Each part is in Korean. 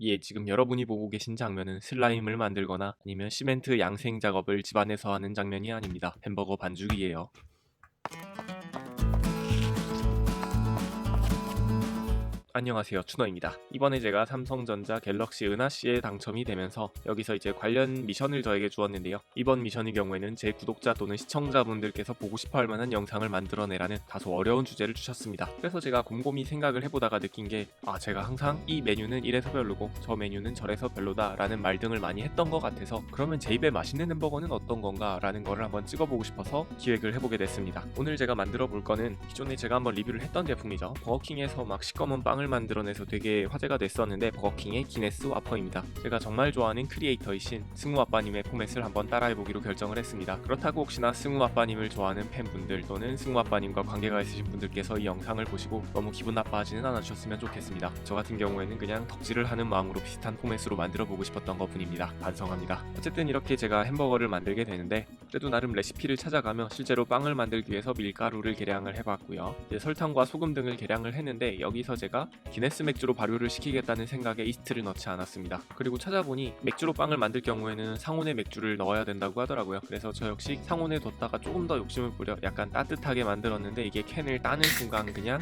예, 지금 여러분이 보고 계신 장면은 슬라임을 만들거나 아니면 시멘트 양생 작업을 집안에서 하는 장면이 아닙니다. 햄버거 반죽이에요. 안녕하세요. 추너입니다. 이번에 제가 삼성전자 갤럭시 은하 씨에 당첨이 되면서 여기서 이제 관련 미션을 저에게 주었는데요. 이번 미션의 경우에는 제 구독자 또는 시청자분들께서 보고 싶어 할 만한 영상을 만들어내라는 다소 어려운 주제를 주셨습니다. 그래서 제가 곰곰이 생각을 해보다가 느낀 게 아 제가 항상 이 메뉴는 이래서 별로고 저 메뉴는 저래서 별로다 라는 말 등을 많이 했던 것 같아서 그러면 제 입에 맛있는 햄버거는 어떤 건가 라는 거를 한번 찍어보고 싶어서 기획을 해보게 됐습니다. 오늘 제가 만들어 볼 거는 기존에 제가 한번 리뷰를 했던 제품이죠. 버거킹에서 막 시꺼먼 빵을 만들어내서 되게 화제가 됐었는데 버거킹의 기네스 와퍼입니다. 제가 정말 좋아하는 크리에이터이신 승우 아빠님의 포맷을 한번 따라해보기로 결정을 했습니다. 그렇다고 혹시나 승우 아빠님을 좋아하는 팬분들 또는 승우 아빠님과 관계가 있으신 분들께서 이 영상을 보시고 너무 기분 나빠하지는 않으셨으면 좋겠습니다. 저 같은 경우에는 그냥 덕질을 하는 마음으로 비슷한 포맷으로 만들어보고 싶었던 것 뿐입니다. 반성합니다. 어쨌든 이렇게 제가 햄버거를 만들게 되는데 그래도 나름 레시피를 찾아가며 실제로 빵을 만들기 위해서 밀가루를 계량을 해봤고요. 이제 설탕과 소금 등을 계량을 했는데 여기서 제가 기네스 맥주로 발효를 시키겠다는 생각에 이스트를 넣지 않았습니다. 그리고 찾아보니 맥주로 빵을 만들 경우에는 상온에 맥주를 넣어야 된다고 하더라고요. 그래서 저 역시 상온에 뒀다가 조금 더 욕심을 부려 약간 따뜻하게 만들었는데 이게 캔을 따는 순간 그냥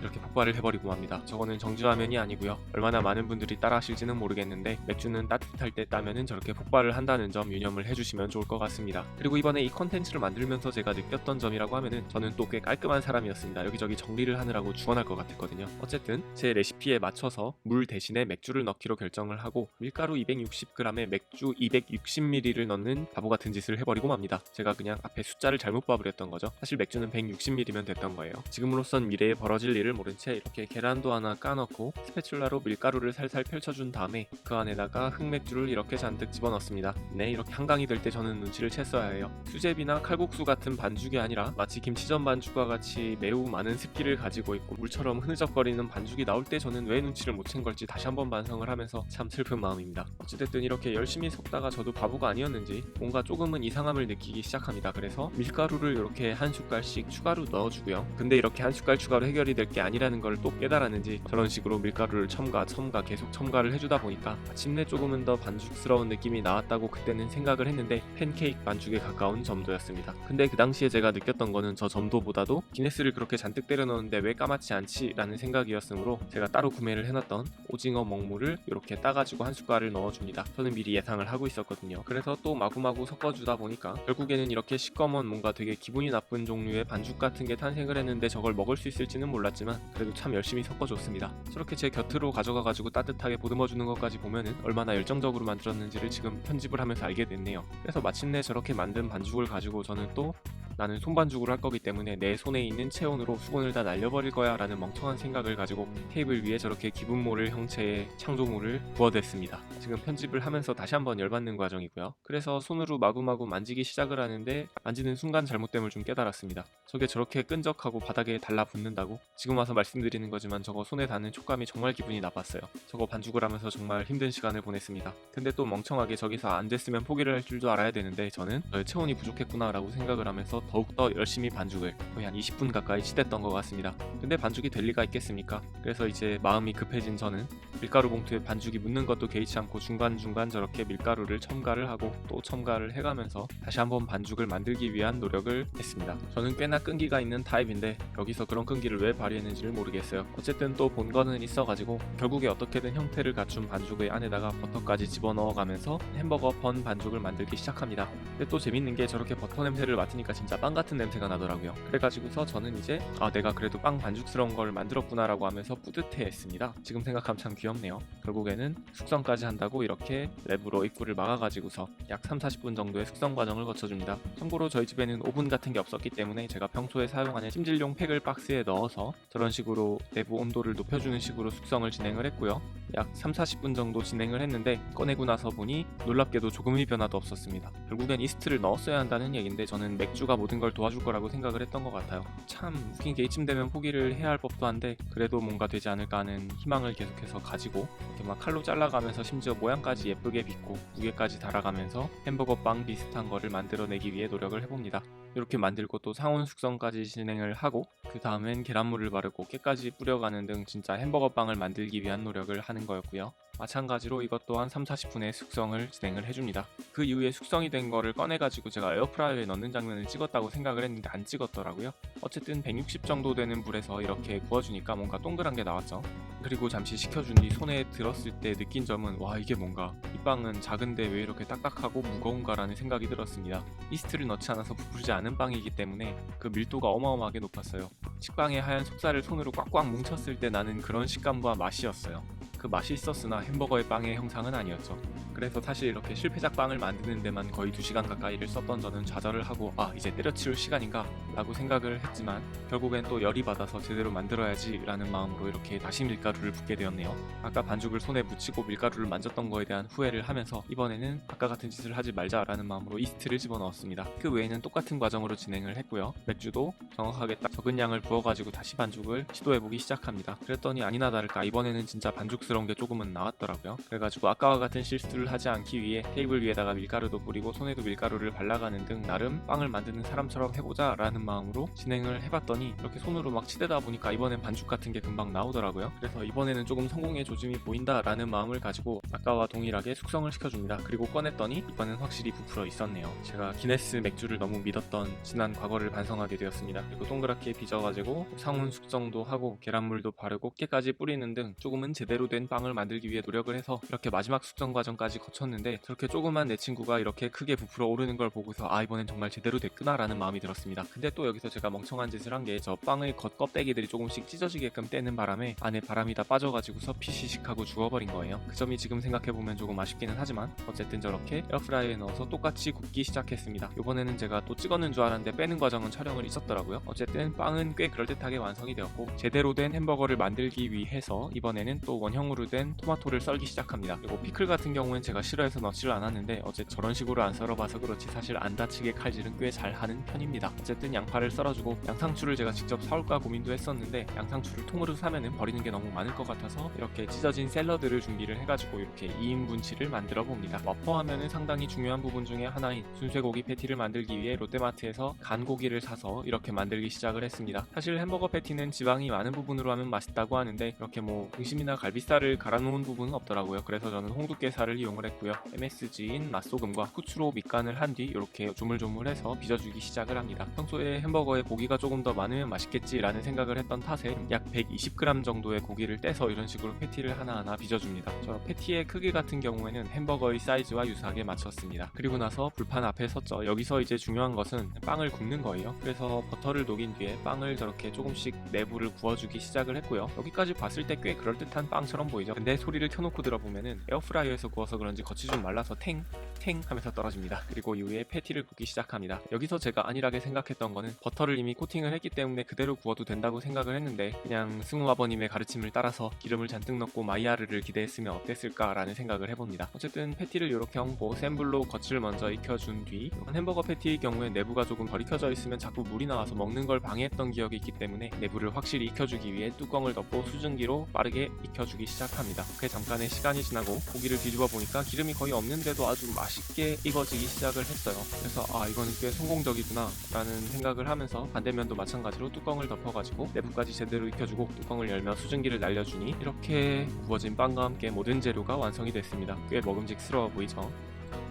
이렇게 폭발을 해버리고 맙니다. 저거는 정지화면이 아니고요. 얼마나 많은 분들이 따라하실지는 모르겠는데 맥주는 따뜻할 때 따면은 저렇게 폭발을 한다는 점 유념을 해주시면 좋을 것 같습니다. 그리고 이번에 이 컨텐츠를 만들면서 제가 느꼈던 점이라고 하면은 저는 또 꽤 깔끔한 사람이었습니다. 여기저기 정리를 하느라고 주원할 것 같았거든요. 어쨌든 제 레시피에 맞춰서 물 대신에 맥주를 넣기로 결정을 하고 밀가루 260g에 맥주 260ml를 넣는 바보 같은 짓을 해버리고 맙니다. 제가 그냥 앞에 숫자를 잘못 봐버렸던 거죠. 사실 맥주는 160ml면 됐던 거예요. 지금으로선 미래에 벌어질 일을 모른 채 이렇게 계란도 하나 까놓고 스패츌라로 밀가루를 살살 펼쳐준 다음에 그 안에다가 흑맥주를 이렇게 잔뜩 집어넣습니다. 네, 이렇게 한강이 될 때 저는 눈치를 챘어야 해요. 수제비나 칼국수 같은 반죽이 아니라 마치 김치전 반죽과 같이 매우 많은 습기를 가지고 있고 물처럼 흐느적거리는 반죽이 나올 때 저는 왜 눈치를 못 챈 걸지 다시 한번 반성을 하면서 참 슬픈 마음입니다. 어찌됐든 이렇게 열심히 섞다가 저도 바보가 아니었는지 뭔가 조금은 이상함을 느끼기 시작합니다. 그래서 밀가루를 이렇게 한 숟갈씩 추가로 넣어주고요. 근데 이렇게 한 숟갈 추가로 해결이 될 게 아니라는 걸 또 깨달았는지 저런 식으로 밀가루를 첨가 첨가 계속 첨가를 해주다 보니까 마침내 조금은 더 반죽스러운 느낌이 나왔다고 그때는 생각을 했는데 팬케이크 반죽에 가까운 점도였습니다. 근데 그 당시에 제가 느꼈던 거는 저 점도보다도 기네스를 그렇게 잔뜩 때려 넣었는데 왜 까맣지 않지? 라는 생각이었으므로 제가 따로 구매를 해놨던 오징어 먹물을 이렇게 따가지고 한 숟갈을 넣어줍니다. 저는 미리 예상을 하고 있었거든요. 그래서 또 마구마구 섞어주다 보니까 결국에는 이렇게 시꺼먼 뭔가 되게 기분이 나쁜 종류의 반죽 같은 게 탄생을 했는데 저걸 먹을 수 있을지는 몰랐지만 그래도 참 열심히 섞어줬습니다. 저렇게 제 곁으로 가져가가지고 따뜻하게 보듬어주는 것까지 보면은 얼마나 열정적으로 만들었는지를 지금 편집을 하면서 알게 됐네요. 그래서 마침내 저렇게 만든 반죽을 가지고 저는 또 나는 손반죽으로 할 거기 때문에 내 손에 있는 체온으로 수건을 다 날려버릴 거야 라는 멍청한 생각을 가지고 테이블 위에 저렇게 기분 모를 형체의 창조물을 부어댔습니다. 지금 편집을 하면서 다시 한번 열받는 과정이고요. 그래서 손으로 마구마구 만지기 시작을 하는데 만지는 순간 잘못됨을 좀 깨달았습니다. 저게 저렇게 끈적하고 바닥에 달라붙는다고? 지금 와서 말씀드리는 거지만 저거 손에 닿는 촉감이 정말 기분이 나빴어요. 저거 반죽을 하면서 정말 힘든 시간을 보냈습니다. 근데 또 멍청하게 저기서 안 됐으면 포기를 할 줄도 알아야 되는데 저는 저의 체온이 부족했구나 라고 생각을 하면서 더욱더 열심히 반죽을 거의 한 20분 가까이 치댔던 것 같습니다. 근데 반죽이 될 리가 있겠습니까? 그래서 이제 마음이 급해진 저는 밀가루 봉투에 반죽이 묻는 것도 개의치 않고 중간중간 저렇게 밀가루를 첨가를 하고 또 첨가를 해가면서 다시 한번 반죽을 만들기 위한 노력을 했습니다. 저는 꽤나 끈기가 있는 타입인데 여기서 그런 끈기를 왜 발휘했는지를 모르겠어요. 어쨌든 또 본 거는 있어가지고 결국에 어떻게든 형태를 갖춘 반죽의 안에다가 버터까지 집어넣어가면서 햄버거 번 반죽을 만들기 시작합니다. 근데 또 재밌는 게 저렇게 버터 냄새를 맡으니까 진짜 빵 같은 냄새가 나더라고요. 그래가지고서 저는 이제 아 내가 그래도 빵 반죽스러운 걸 만들었구나라고 하면서 뿌듯해했습니다. 지금 생각하면 참 귀엽네요. 결국에는 숙성까지 한다고 이렇게 랩으로 입구를 막아가지고서 약 3, 40분 정도의 숙성 과정을 거쳐줍니다. 참고로 저희 집에는 오븐 같은 게 없었기 때문에 제가 평소에 사용하는 찜질용 팩을 박스에 넣어서 저런 식으로 내부 온도를 높여주는 식으로 숙성을 진행을 했고요. 약 3, 40분 정도 진행을 했는데 꺼내고 나서 보니 놀랍게도 조금의 변화도 없었습니다. 결국엔 이스트를 넣었어야 한다는 얘긴데 저는 맥주가 모든 걸 도와줄 거라고 생각을 했던 것 같아요. 참 웃긴 게 이쯤 되면 포기를 해야 할 법도 한데 그래도 뭔가 되지 않을까 하는 희망을 계속해서 가지고 이렇게 막 칼로 잘라가면서 심지어 모양까지 예쁘게 빚고 무게까지 달아가면서 햄버거 빵 비슷한 거를 만들어내기 위해 노력을 해봅니다. 이렇게 만들고 또 상온 숙성까지 진행을 하고 그 다음엔 계란물을 바르고 깨까지 뿌려가는 등 진짜 햄버거 빵을 만들기 위한 노력을 하는 거였고요. 마찬가지로 이것 또한 3, 40분의 숙성을 진행을 해줍니다. 그 이후에 숙성이 된 거를 꺼내가지고 제가 에어프라이어에 넣는 장면을 찍었다고 생각을 했는데 안 찍었더라고요. 어쨌든 160 정도 되는 불에서 이렇게 구워주니까 뭔가 동그란 게 나왔죠. 그리고 잠시 식혀준 뒤 손에 들었을 때 느낀 점은 와 이게 뭔가 이 빵은 작은데 왜 이렇게 딱딱하고 무거운가라는 생각이 들었습니다. 이스트를 넣지 않아서 부풀지 않은 빵이기 때문에 그 밀도가 어마어마하게 높았어요. 식빵의 하얀 속살을 손으로 꽉꽉 뭉쳤을 때 나는 그런 식감과 맛이었어요. 그 맛이 있었으나 햄버거의 빵의 형상은 아니었죠. 그래서 사실 이렇게 실패작 빵을 만드는 데만 거의 2시간 가까이를 썼던 저는 좌절을 하고 아 이제 때려치울 시간인가 라고 생각을 했지만 결국엔 또 열이 받아서 제대로 만들어야지 라는 마음으로 이렇게 다시 밀가루를 붓게 되었네요. 아까 반죽을 손에 묻히고 밀가루를 만졌던 거에 대한 후회를 하면서 이번에는 아까 같은 짓을 하지 말자라는 마음으로 이스트를 집어넣었습니다. 그 외에는 똑같은 과정으로 진행을 했고요. 맥주도 정확하게 딱 적은 양을 부어가지고 다시 반죽을 시도해보기 시작합니다. 그랬더니 아니나 다를까 이번에는 진짜 반죽스러운 게 조금은 나왔더라고요. 그래가지고 아까와 같은 실수를 하지 않기 위해 테이블 위에다가 밀가루도 뿌리고 손에도 밀가루를 발라가는 등 나름 빵을 만드는 사람처럼 해보자 라는 마음으로 진행을 해봤더니 이렇게 손으로 막 치대다 보니까 이번엔 반죽 같은 게 금방 나오더라고요. 그래서 이번에는 조금 성공의 조짐이 보인다 라는 마음을 가지고 아까와 동일하게 숙성을 시켜줍니다. 그리고 꺼냈더니 이번엔 확실히 부풀어 있었네요. 제가 기네스 맥주를 너무 믿었던 지난 과거를 반성하게 되었습니다. 그리고 동그랗게 빚어가지고 상온 숙성도 하고 계란물도 바르고 깨까지 뿌리는 등 조금은 제대로 된 빵을 만들기 위해 노력을 해서 이렇게 마지막 숙성 과정까지 거쳤는데 저렇게 조그만 내 친구가 이렇게 크게 부풀어 오르는 걸 보고서 아 이번엔 정말 제대로 됐구나 라는 마음이 들었습니다. 근데 또 여기서 제가 멍청한 짓을 한 게 저 빵의 겉 껍데기들이 조금씩 찢어지게끔 떼는 바람에 안에 바람이 다 빠져가지고서 피시식하고 죽어버린 거예요. 그 점이 지금 생각해보면 조금 아쉽기는 하지만 어쨌든 저렇게 에어프라이어에 넣어서 똑같이 굽기 시작했습니다. 이번에는 제가 또 찍었는 줄 알았는데 빼는 과정은 촬영을 있었더라고요. 어쨌든 빵은 꽤 그럴듯하게 완성이 되었고 제대로 된 햄버거를 만들기 위해서 이번에는 또 원형으로 된 토마토를 썰기 시작합니다. 그리고 피클 같은 경우는 제가 싫어해서 넣지를 않았는데 어째 저런 식으로 안 썰어봐서 그렇지 사실 안 다치게 칼질은 꽤 잘하는 편입니다. 어쨌든 양파를 썰어주고 양상추를 제가 직접 사올까 고민도 했었는데 양상추를 통으로 사면은 버리는 게 너무 많을 것 같아서 이렇게 찢어진 샐러드를 준비를 해가지고 이렇게 2인분치를 만들어 봅니다. 와퍼 하면은 상당히 중요한 부분 중에 하나인 순쇠고기 패티를 만들기 위해 롯데마트에서 간 고기를 사서 이렇게 만들기 시작을 했습니다. 사실 햄버거 패티는 지방이 많은 부분으로 하면 맛있다고 하는데 이렇게 뭐 등심이나 갈비살을 갈아놓은 부분은 없더라고요. 그래서 저는 홍두깨살을 이용을 했고요. MSG인 맛소금과 후추로 밑간을 한 뒤 이렇게 조물조물해서 빚어주기 시작을 합니다. 평소에 햄버거에 고기가 조금 더 많으면 맛있겠지라는 생각을 했던 탓에 약 120g 정도의 고기를 떼서 이런 식으로 패티를 하나하나 빚어줍니다. 저 패티의 크기 같은 경우에는 햄버거의 사이즈와 유사하게 맞췄습니다. 그리고 나서 불판 앞에 섰죠. 여기서 이제 중요한 것은 빵을 굽는 거예요. 그래서 버터를 녹인 뒤에 빵을 저렇게 조금씩 내부를 구워주기 시작을 했고요. 여기까지 봤을 때 꽤 그럴듯한 빵처럼 보이죠. 근데 소리를 켜놓고 들어보면은 에어프라이어에서 구워서 그런지 겉이 좀 말라서 탱, 탱 하면서 떨어집니다. 그리고 이후에 패티를 굽기 시작합니다. 여기서 제가 안일하게 생각했던 거는 버터를 이미 코팅을 했기 때문에 그대로 구워도 된다고 생각을 했는데 그냥 승우 아버님의 가르침을 따라서 기름을 잔뜩 넣고 마이야르를 기대했으면 어땠을까라는 생각을 해봅니다. 어쨌든 패티를 이렇게 얹고 센 불로 겉을 먼저 익혀준 뒤 햄버거 패티의 경우에 내부가 조금 덜 익혀져 있으면 자꾸 물이 나와서 먹는 걸 방해했던 기억이 있기 때문에 내부를 확실히 익혀주기 위해 뚜껑을 덮고 수증기로 빠르게 익혀주기 시작합니다. 그 잠깐의 시간이 지나고 고기를 뒤집어 보니까 기름이 거의 없는데도 아주 맛 있게 익어지기 시작을 했어요. 그래서 아 이거는 꽤 성공적이구나 라는 생각을 하면서 반대면도 마찬가지로 뚜껑을 덮어가지고 내부까지 제대로 익혀주고 뚜껑을 열며 수증기를 날려주니 이렇게 구워진 빵과 함께 모든 재료가 완성이 됐습니다. 꽤 먹음직스러워 보이죠?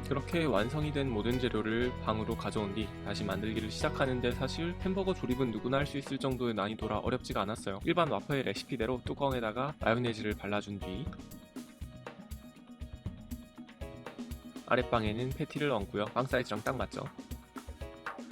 그렇게 완성이 된 모든 재료를 방으로 가져온 뒤 다시 만들기를 시작하는데 사실 햄버거 조립은 누구나 할 수 있을 정도의 난이도라 어렵지가 않았어요. 일반 와퍼의 레시피대로 뚜껑에다가 마요네즈를 발라준 뒤 아랫방에는 패티를 얹고요. 빵 사이즈랑 딱 맞죠?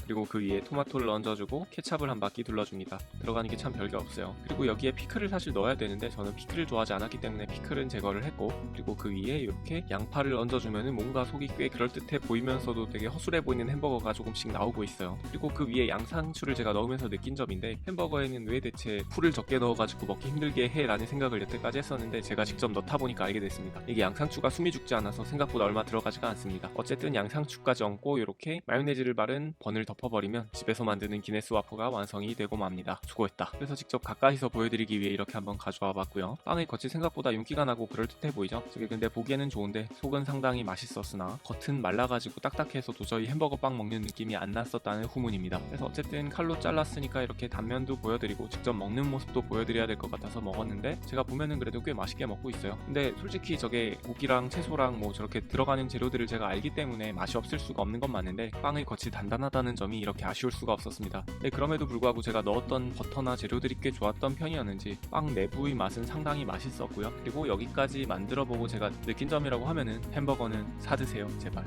그리고 그 위에 토마토를 얹어주고 케찹을 한 바퀴 둘러줍니다. 들어가는 게 참 별게 없어요. 그리고 여기에 피클을 사실 넣어야 되는데 저는 피클을 좋아하지 않았기 때문에 피클은 제거를 했고 그리고 그 위에 이렇게 양파를 얹어주면 뭔가 속이 꽤 그럴듯해 보이면서도 되게 허술해 보이는 햄버거가 조금씩 나오고 있어요. 그리고 그 위에 양상추를 제가 넣으면서 느낀 점인데 햄버거에는 왜 대체 풀을 적게 넣어가지고 먹기 힘들게 해라는 생각을 여태까지 했었는데 제가 직접 넣다 보니까 알게 됐습니다. 이게 양상추가 숨이 죽지 않아서 생각보다 얼마 들어가지가 않습니다. 어쨌든 양상추까지 얹고 이렇게 마요네즈를 바른 번을 덮 덮어버리면 집에서 만드는 기네스 와퍼가 완성이 되고 맙니다. 수고했다. 그래서 직접 가까이서 보여드리기 위해 이렇게 한번 가져와 봤고요. 빵의 겉이 생각보다 윤기가 나고 그럴듯해 보이죠? 저게 근데 보기에는 좋은데 속은 상당히 맛있었으나 겉은 말라가지고 딱딱해서 도저히 햄버거 빵 먹는 느낌이 안 났었다는 후문입니다. 그래서 어쨌든 칼로 잘랐으니까 이렇게 단면도 보여드리고 직접 먹는 모습도 보여드려야 될 것 같아서 먹었는데 제가 보면은 그래도 꽤 맛있게 먹고 있어요. 근데 솔직히 저게 고기랑 채소랑 뭐 저렇게 들어가는 재료들을 제가 알기 때문에 맛이 없을 수가 없는 건 맞는데 빵의 겉이 단단하다는 점이 이렇게 아쉬울 수가 없었습니다. 네, 그럼에도 불구하고 제가 넣었던 버터나 재료들이 꽤 좋았던 편이었는지 빵 내부의 맛은 상당히 맛있었고요. 그리고 여기까지 만들어 보고 제가 느낀 점이라고 하면은 햄버거는 사드세요 제발.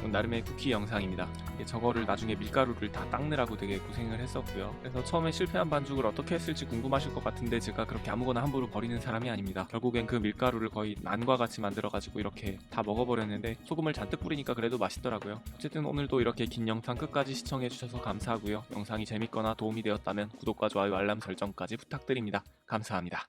이건 나름의 쿠키 영상입니다. 예, 저거를 나중에 밀가루를 다 닦느라고 되게 고생을 했었고요. 그래서 처음에 실패한 반죽을 어떻게 했을지 궁금하실 것 같은데 제가 그렇게 아무거나 함부로 버리는 사람이 아닙니다. 결국엔 그 밀가루를 거의 난과 같이 만들어가지고 이렇게 다 먹어버렸는데 소금을 잔뜩 뿌리니까 그래도 맛있더라고요. 어쨌든 오늘도 이렇게 긴 영상 끝까지 시청해주셔서 감사하고요. 영상이 재밌거나 도움이 되었다면 구독과 좋아요 알람 설정까지 부탁드립니다. 감사합니다.